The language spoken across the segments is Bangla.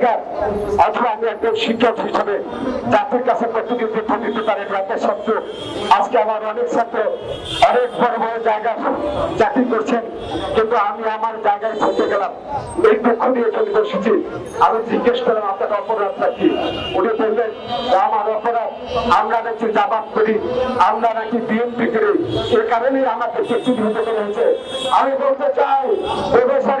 আমি আজকে আমার অনেক জায়গা আমি জিজ্ঞেস করলাম, আপনার অপরাধটা কি উনি আমার অপরাধ। আমরা নাকি জবাব করি। আমরা নাকি কারণেই আমাদেরকে চুরি হতে করা হয়েছে। আমি বলতে চাই প্রফেসর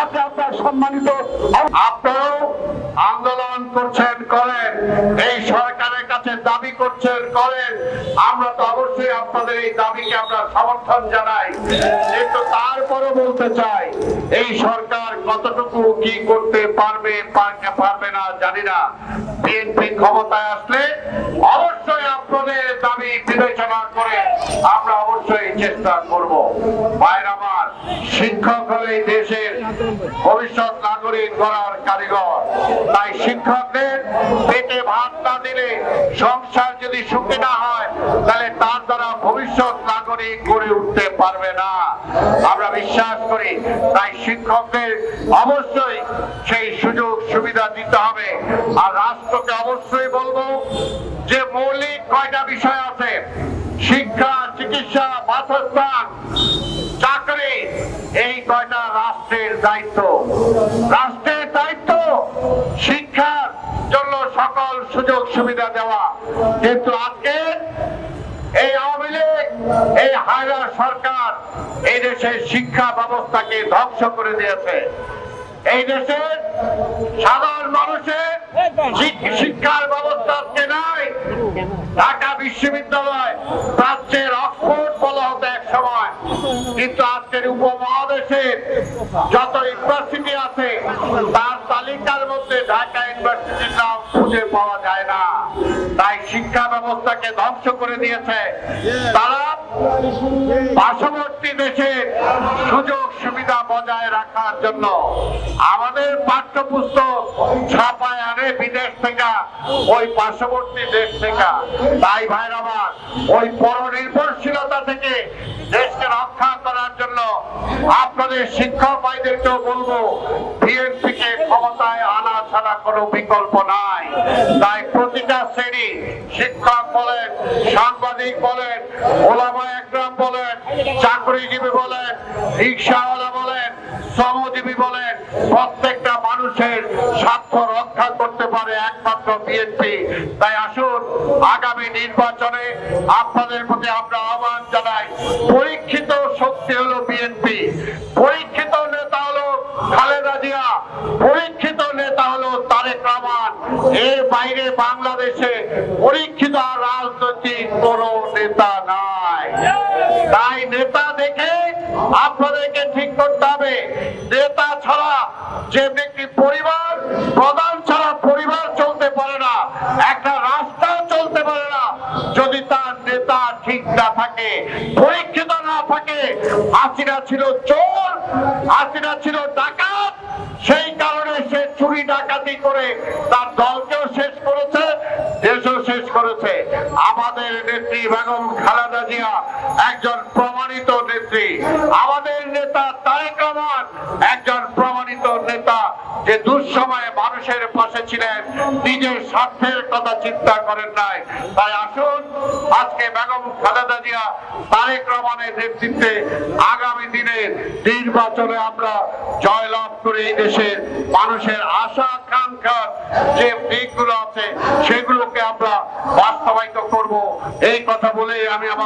আপনি আপনার সম্মানিত। আপনারাও আন্দোলন করছেন, করেন। এই সরকারের কাছে দাবি করছেন, করেন। আমরা তো অবশ্যই আপনাদের এই দাবিকে আমরা সমর্থন জানাই। কিন্তু তারপরও বলতে চাই, এই সরকার কতটুকু কি করতে পারবে পারবে না, জানি না। বিএনপি ক্ষমতায় আসলে অবশ্যই আপনাদের দাবি বিবেচনা করে আমরা অবশ্যই চেষ্টা করব। ভাইরা আমার শিক্ষক হলে দেশের ভবিষ্যৎ নাগরিক গড়ার কারিগর। তাই শিক্ষকদের পেটে ভাত না দিলে সংসার যদি সুখী না হয়, তাহলে তার দ্বারা ভবিষ্যৎ নাগরিক গড়ে উঠতে পারবে না। আমরা বিশ্বাস করি, তাই শিক্ষকদের অবশ্যই সেই সুযোগ সুবিধা দিতে হবে। আর রাষ্ট্রকে অবশ্যই বলব যে মৌলিক কয়টা বিষয় আছে? শিক্ষা, চিকিৎসা, বাসস্থান চাকরি, এই কয়টা রাষ্ট্রের দায়িত্ব? রাষ্ট্রের দায়িত্ব শিক্ষার জন্য সকল সুযোগ সুবিধা দেওয়া। কিন্তু আজকে এই আওয়ামী লীগ, এই হায়রা সরকার এই দেশের শিক্ষা ব্যবস্থাকে ধ্বংস করে দিয়েছে। এই দেশের সাধারণ মানুষের শিক্ষার ব্যবস্থা আজকে নাই। ঢাকা বিশ্ববিদ্যালয় প্রাচ্যের কিন্তু আজকের উপমহাদেশের যত ইউনিভার্সিটি আছে, তার তালিকার মধ্যে ঢাকা ইউনিভার্সিটির নাম খুঁজে পাওয়া যায় না। তাই শিক্ষা ব্যবস্থাকে ধ্বংস করে দিয়েছে। তারা পার্শ্ববর্তী দেশের সুযোগ সুবিধা বজায় রাখার জন্য আমাদের পাঠ্যপুস্তক ছাপায় আনে বিদেশ থেকে, ওই পার্শ্ববর্তী দেশ থেকে। তাই ভাইর আমার, ওই পরনির্ভরশীলতা থেকে দেশকে রক্ষা করার জন্য আপনাদের শিক্ষক ভাইদেরকেও বলব বিএনপি কে ক্ষমতায় আনা ছাড়া কোনো বিকল্প নাই। তাই প্রতিটা শ্রেণি শিক্ষক বলেন, সাংবাদিক বলেন, ওলামা একরাম বলেন, চাকরিজীবী বলেন, রিক্সাওয়ালা বলেন, শ্রমজীবী বলেন, প্রত্যেকটা মানুষের স্বার্থ রক্ষা করতে পারে একমাত্র বিএনপি। তাই আসুন, আগামী নির্বাচনে আপনাদের প্রতি আমরা আহ্বান জানাই, পরীক্ষিত শক্তি হলো বিএনপি পরীক্ষিত নেতা হলো খালেদা জিয়া। পরীক্ষিত নেতা হলো তারেক রহমান। এর বাইরে বাংলাদেশে পরীক্ষিত রাজনৈতিক কোন নেতা নাই। তাই নেতা দেখে আপনাদেরকে ঠিক করতে হবে। নেতা ছাড়া যে ব্যক্তি পরিবার প্রধান ছাড়া পরিবার চলতে পারে না একটা রাস্তা চলতে পারে না যদি তার নেতা ঠিক না থাকে, পরীক্ষিত না থাকে। হাসিনা ছিল চোর, হাসিনা ছিল ডাকাত। সেই কারণে সে চুরি ডাকাতি করে তার দলকেও শেষ করেছে, দেশও শেষ করেছে। আমাদের নেত্রী বেগম খালেদা জিয়া একজন প্রমাণিত নেত্রী। আমাদের নেতা তারেক রহমান একজন যে দুঃসময়ে মানুষের পাশে ছিলেন, নিজের স্বার্থের কথা চিন্তা করেন নাই। তাই আসুন, আজকে বেগম খালেদা জিয়া, তারেক রহমানের নেতৃত্বে আগামী দিনের নির্বাচনে আমরা জয়লাভ করে এই দেশের মানুষের আশা আকাঙ্ক্ষার যে দিকগুলো আছে, সেগুলোকে আমরা বাস্তবায়িত করব। এই কথা বলেই আমি আমার